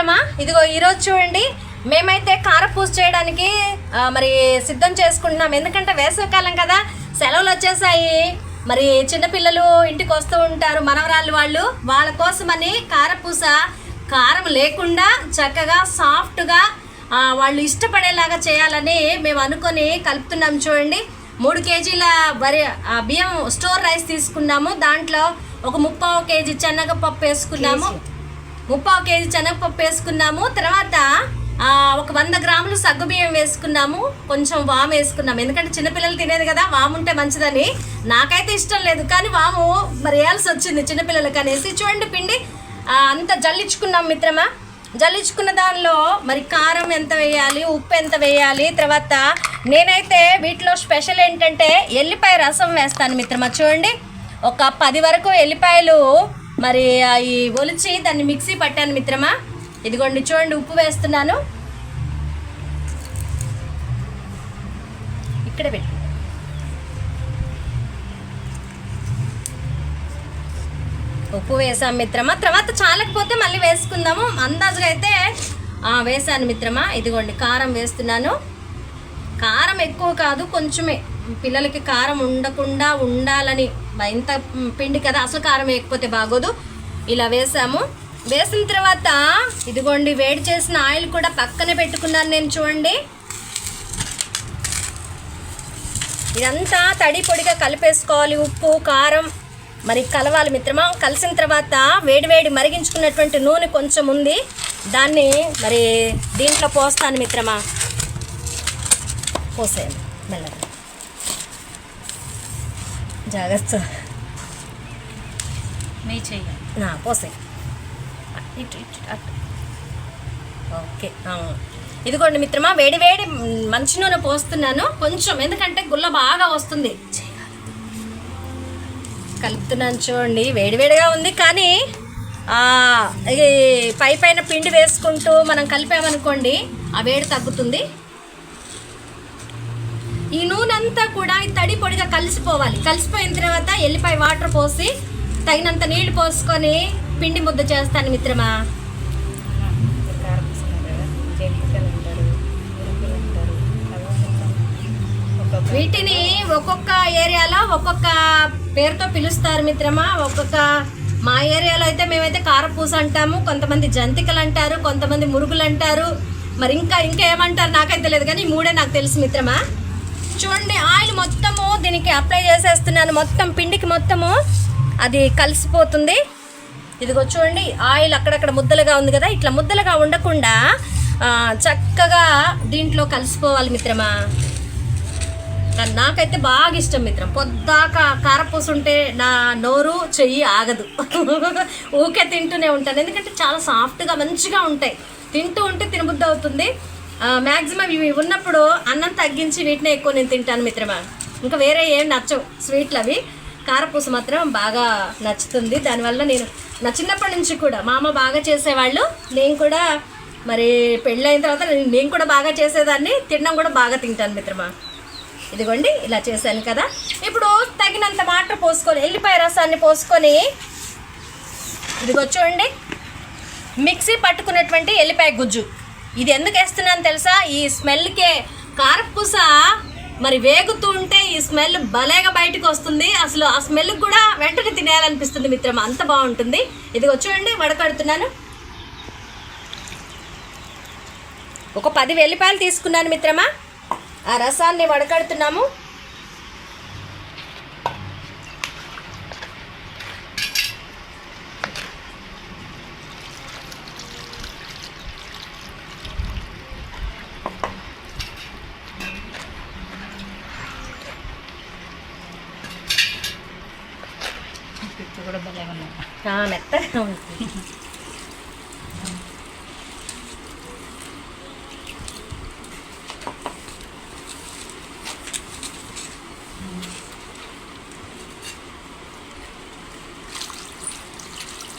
మిత్రమా ఇదిగో ఈరోజు చూడండి. మేమైతే కారపూస చేయడానికి మరి సిద్ధం చేసుకుంటున్నాం. ఎందుకంటే వేసవికాలం కదా సెలవులు వచ్చేసాయి. మరి చిన్నపిల్లలు ఇంటికి వస్తూ ఉంటారు మనవరాళ్ళు వాళ్ళు. వాళ్ళ కోసమని కారపూస కారం లేకుండా చక్కగా సాఫ్ట్గా వాళ్ళు ఇష్టపడేలాగా చేయాలని మేము అనుకొని కలుపుతున్నాం చూడండి. మూడు కేజీల వరి బియ్యం స్టోర్ రైస్ తీసుకున్నాము. దాంట్లో ఒక ముప్పావు కేజీ శనగపప్పు వేసుకున్నాము. ముప్పావు కేజీ శనగపప్పు వేసుకున్నాము. తర్వాత ఒక వంద గ్రాములు సగ్గుబియ్యం వేసుకున్నాము. కొంచెం వాము వేసుకున్నాము. ఎందుకంటే చిన్నపిల్లలు తినేది కదా వాము ఉంటే మంచిదని. నాకైతే ఇష్టం లేదు కానీ వాము మరి వేయాల్సి వచ్చింది చిన్నపిల్లలకి అనేసి. చూడండి పిండి అంత జల్లించుకున్నాం మిత్రమా. జల్లించుకున్న దానిలో మరి కారం ఎంత వేయాలి ఉప్పు ఎంత వేయాలి తర్వాత నేనైతే వీటిలో స్పెషల్ ఏంటంటే ఎల్లిపాయ రసం వేస్తాను మిత్రమా. చూడండి ఒక పది వరకు ఎల్లిపాయలు మరి అవి ఒలిచి దాన్ని మిక్సీ పట్టాను మిత్రమా? ఇదిగోండి చూడండి ఉప్పు వేస్తున్నాను. ఇక్కడ పెట్టు. ఉప్పు వేసాం మిత్రమా? తర్వాత చాలకపోతే మళ్ళీ వేసుకుందాము. అందాజుగా అయితే వేసాను మిత్రమా. ఇదిగోండి కారం వేస్తున్నాను. కారం ఎక్కువ కాదు కొంచెమే. పిల్లలకి కారం ఉండకుండా ఉండాలని ఇంత పిండి కదా అసలు కారం వేయకపోతే బాగోదు. ఇలా వేసాము. వేసిన తర్వాత ఇదిగోండి వేడి చేసిన ఆయిల్ కూడా పక్కనే పెట్టుకున్నాను నేను చూడండి. ఇదంతా తడి పొడిగా కలిపేసుకోవాలి ఉప్పు కారం. మరి కలవాలి మిత్రమా? కలిసిన తర్వాత వేడివేడి మరిగించుకున్నటువంటి నూనె కొంచెం ఉంది. దాన్ని మరి దీంట్లో పోస్తాను మిత్రమా? పోసేయండి మెల్లగా. జాగ్రత్త. మీ చెయ్యి. నా పోసే. ఇటు ఇటు అటు. ఓకే. ఇదిగోండి మిత్రమా వేడి వేడి మంచి నూనె పోస్తున్నాను. కొంచెం ఎందుకంటే గుల్ల బాగా వస్తుంది. కలుపుతున్నాను చూడండి వేడివేడిగా ఉంది. కానీ పై పైన పిండి వేసుకుంటూ మనం కలిపామనుకోండి ఆ వేడి తగ్గుతుంది. ఈ నూనె అంతా కూడా తడి పొడిగా కలిసిపోవాలి. కలిసిపోయిన తర్వాత ఎల్లిపాయ వాటర్ పోసి తగినంత నీళ్ళు పోసుకొని పిండి ముద్ద చేస్తాను మిత్రమా. వీటిని ఒక్కొక్క ఏరియాలో ఒక్కొక్క పేరుతో పిలుస్తారు మిత్రమా. ఒక్కొక్క మా ఏరియాలో అయితే మేమైతే కారపూస అంటాము కొంతమంది జంతికలు అంటారు కొంతమంది మురుగులు అంటారు. మరి ఇంకా ఇంకా ఏమంటారు నాకైతే తెలియదు కానీ ఈ మూడే నాకు తెలుసు మిత్రమా. చూడండి ఆయిల్ మొత్తము దీనికి అప్లై చేసేస్తున్నాను. మొత్తం పిండికి మొత్తము అది కలిసిపోతుంది. ఇదిగో చూడండి ఆయిల్ అక్కడక్కడ ముద్దలుగా ఉంది కదా ఇట్లా ముద్దలుగా ఉండకుండా చక్కగా దీంట్లో కలిసిపోవాలి మిత్రమా. నాకైతే బాగా ఇష్టం మిత్రం. పొద్దాక కారపూస ఉంటే నా నోరు చెయ్యి ఆగదు. ఊకే తింటూనే ఉంటాను. ఎందుకంటే చాలా సాఫ్ట్గా మంచిగా ఉంటాయి. తింటూ ఉంటే తినబుద్ధి అవుతుంది. మ్యాక్సిమం ఇవి ఉన్నప్పుడు అన్నం తగ్గించి వీటినే ఎక్కువ నేను తింటాను మిత్రమా. ఇంకా వేరే ఏం నచ్చవు. స్వీట్లు అవి. కారపూస మాత్రం బాగా నచ్చుతుంది. దానివల్ల నేను నా చిన్నప్పటి నుంచి కూడా మా అమ్మ బాగా చేసేవాళ్ళు. నేను కూడా మరి పెళ్ళైన తర్వాత నేను- నేను కూడా బాగా చేసేదాన్ని. తినడం కూడా బాగా తింటాను మిత్రమా. ఇదిగోండి ఇలా చేశాను కదా. ఇప్పుడు తగినంత వాటర్ పోసుకొని ఎల్లిపాయ రసాన్ని పోసుకొని ఇదిగో చూడండి. మిక్సీ పట్టుకున్నటువంటి ఎల్లిపాయ గుజ్జు. ఇది ఎందుకు వేస్తున్నాను తెలుసా? ఈ స్మెల్కే కారపూస మరి వేగుతూ ఉంటే ఈ స్మెల్ భలేగా బయటకు వస్తుంది. అసలు ఆ స్మెల్ కూడా వెంటనే తినేయాలనిపిస్తుంది మిత్రమా అంత బాగుంటుంది. ఇదిగో చూడండి వడకడుతున్నాను. ఒక పది వెల్లిపాయలు తీసుకున్నాను మిత్రమా. ఆ రసాన్ని వడకడుతున్నాము. చాలా ఆ, మెత్తగా ఉంది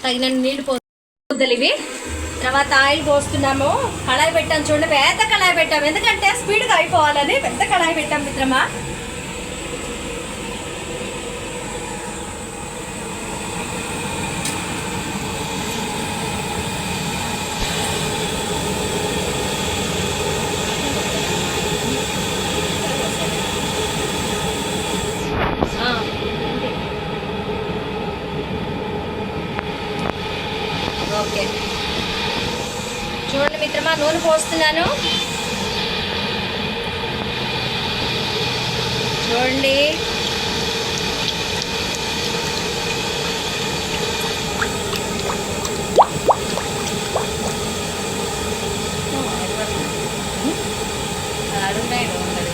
తగినన్ని నీళ్ళు పోద్దలు ఇవి. తర్వాత ఆయిల్ పోస్తున్నాము. కళాయి పెట్టాను చూడండి. పెద్ద కళాయి పెట్టాము ఎందుకంటే స్పీడ్గా అయిపోవాలని పెద్ద కళాయి పెట్టాం మిత్రమా చూడండి మిత్రమా నూనె పోస్తున్నాను. చూడండి ఆడున్నాయి ఉండదు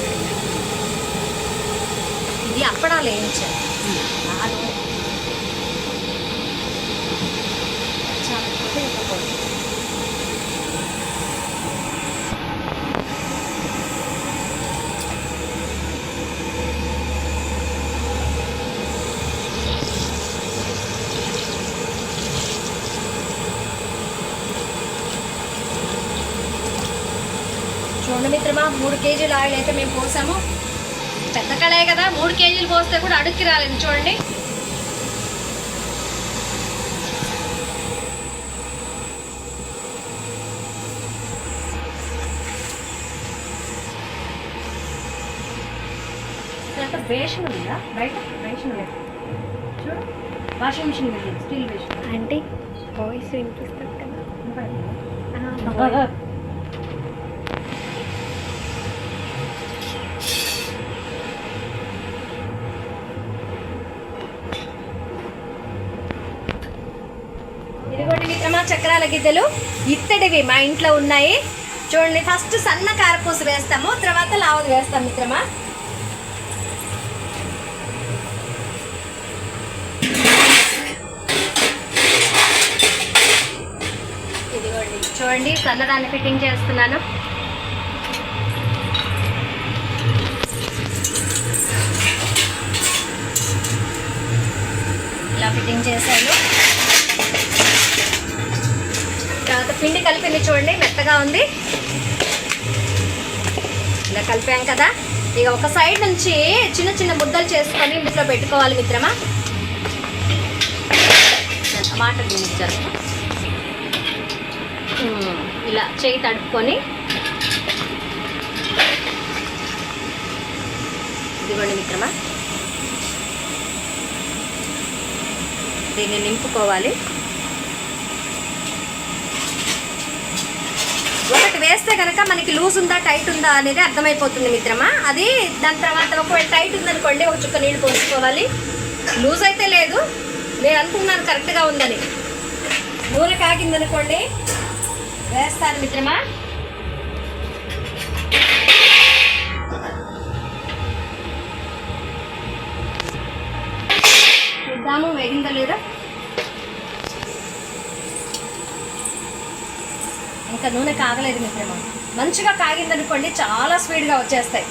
ఇది అప్పడాలు వేయించాను ఆ నూనె. చాలా కొద్దిగా ఇంకా కొద్దిగా. మిత్రమా మూడు కేజీల ఆయిల్ అయితే మేము పోసాము. పెద్ద కడాయి కదా మూడు కేజీలు పోస్తే కూడా అడుక్కి రాలేదు చూడండి. ఇదంతా బేషన్ ఉందా? బయట బేషన్ లేదు. చూడు. వాషింగ్ మిషన్ స్టీల్ బేషన్ అంటే వాయిస్ వినిపిస్తుంది కదా. చక్రాల గిద్దెలు ఇత్తడివి మా ఇంట్లో ఉన్నాయి. చూడండి ఫస్ట్ సన్న కారపూస వేస్తాము తర్వాత లావది వేస్తాం మిత్రమా. ఇదిగోండి చూడండి సన్నదాన్ని ఫిట్టింగ్ చేస్తున్నాను. ఇలా ఫిట్టింగ్ చేశాను. తర్వాత పిండి కలిపింది చూడండి మెత్తగా ఉంది. ఇలా కలిపాం కదా. ఇక ఒక సైడ్ నుంచి చిన్న చిన్న ముద్దలు చేసుకొని ఇంట్లో పెట్టుకోవాలి మిత్రమా. టమాటాలు దించారు ఇలా చేయి తడుపుకొని. ఇదిగోండి మిత్రమా. దీన్ని నింపుకోవాలి ఒకటి వేస్తే కనుక మనకి లూజ్ ఉందా టైట్ ఉందా అనేది అర్థమైపోతుంది మిత్రమా? అది దాని తర్వాత ఒకవేళ టైట్ ఉందనుకోండి ఒక చుక్క నీళ్ళు పోసుకోవాలి. లూజ్ అయితే లేదు. నేను అనుకున్నాను కరెక్ట్గా ఉందని. నూనె కాగిందనుకోండి వేస్తాను మిత్రమా? చూద్దాము వేగిందో లేదా? ఇంకా నూనె కాగలేదు మిత్రమా మంచిగా కాగిందనుకోండి చాలా స్పీడ్గా వచ్చేస్తాయి.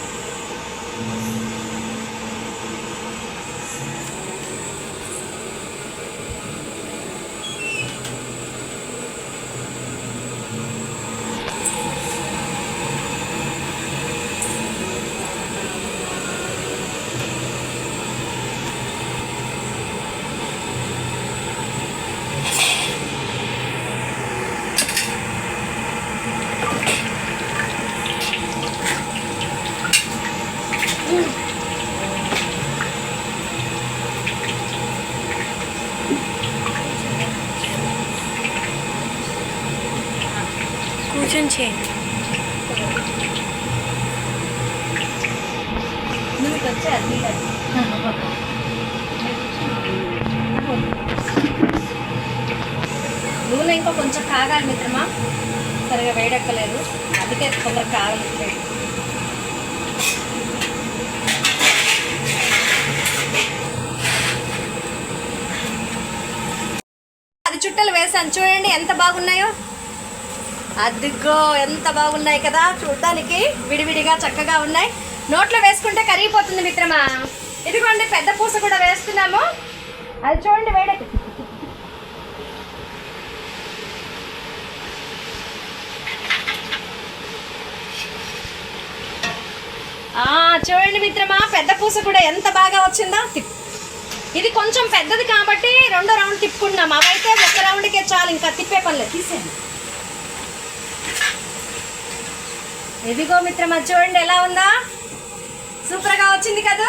క్వశ్చన్ చేయండి నూనె ఇంకా కొంచెం కాగాలి మిత్రమా? సరిగా వేడెక్కలేదు. అందుకే తొందరగా కాగలేదు. అది చుట్టలు వేసాను చూడండి ఎంత బాగున్నాయో. అదిగో ఎంత బాగున్నాయి కదా. చూడడానికి విడివిడిగా చక్కగా ఉన్నాయి. నోట్లో వేసుకుంటే కరిగిపోతుంది మిత్రమా. ఇదిగోండి పెద్ద పూస కూడా వేస్తున్నాము. అది చూడండి వేడకి చూడండి మిత్రమా పెద్ద పూస కూడా ఎంత బాగా వచ్చిందా. ఇది కొంచెం పెద్దది కాబట్టి రెండో రౌండ్ తిప్పుకున్నాం అవైతే ఒక రౌండ్కే చాలు ఇంకా తిప్పే పనిలేదు తీసేయండి. ఇదిగో మిత్రమా చూడండి ఎలా ఉందా? సూపర్గా వచ్చింది కదా?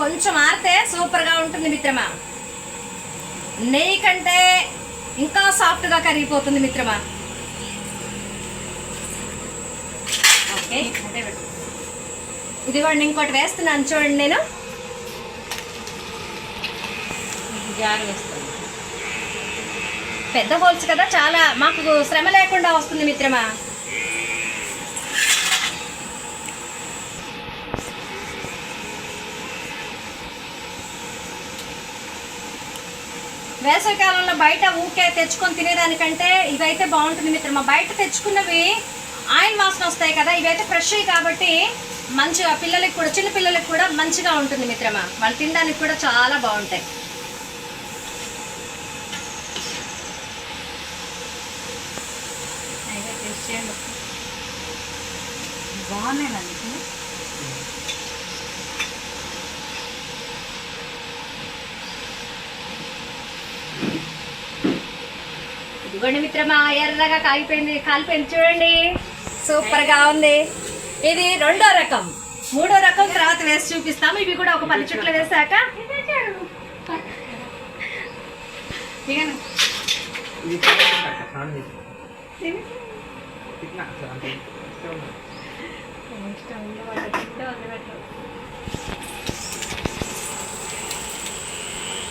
కొంచెం ఆరితే సూపర్గా ఉంటుంది మిత్రమా. నెయ్యి కంటే ఇంకా సాఫ్ట్గా కరిగిపోతుంది మిత్రమా. ఓకే ఇదిగోండి ఇంకోటి వేస్తున్నాను చూడండి నేను. జారు వేస్తాను పెద్ద హోల్స్ కదా చాలా మాకు శ్రమ లేకుండా వస్తుంది మిత్రమా. వేసవికాలంలో బయట ఊకే తెచ్చుకొని తినేదానికంటే ఇదైతే బాగుంటుంది మిత్రమా బయట తెచ్చుకున్నవి ఆయిల్ వాసన వస్తాయి కదా ఇవైతే ఫ్రెష్ కాబట్టి మంచిగా పిల్లలకి కూడా చిన్న పిల్లలకి కూడా మంచిగా ఉంటుంది మిత్రమా. వాళ్ళు తినడానికి కూడా చాలా బాగుంటాయి. బాగున్నాయి ఇదిగోండి మిత్రమా ఎర్రగా కాలిపోయింది కాలిపోయింది చూడండి. సూపర్గా ఉంది. ఇది రెండో రకం. మూడో రకం తర్వాత వేసి చూపిస్తాము. ఇవి కూడా ఒక పది చుట్లు వేసాక ఇది చాలా స్నానం చేసి తిన్నా అసలు అంతే ఇష్టం ఉండదు. ఇష్టం ఉన్న వాళ్ళ తింటే వదిలిపెట్టరు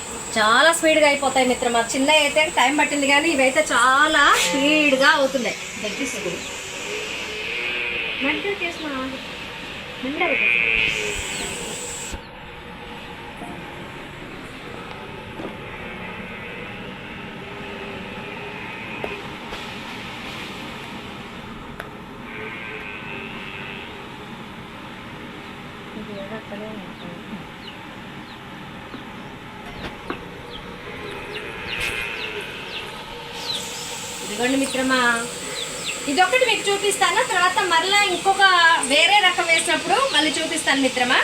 చాలా చాలా స్పీడ్గా అయిపోతాయి మిత్రమా. చిన్న అయితే టైం పట్టింది కానీ ఇవైతే చాలా స్పీడ్గా అవుతున్నాయి. దగ్గర ఇది ఇదిగోండి మిత్రమా. ఇదొకటి మీకు చూపిస్తాను తర్వాత మరలా ఇంకొక వేరే రకం వేసినప్పుడు మళ్ళీ చూపిస్తాను మిత్రమా.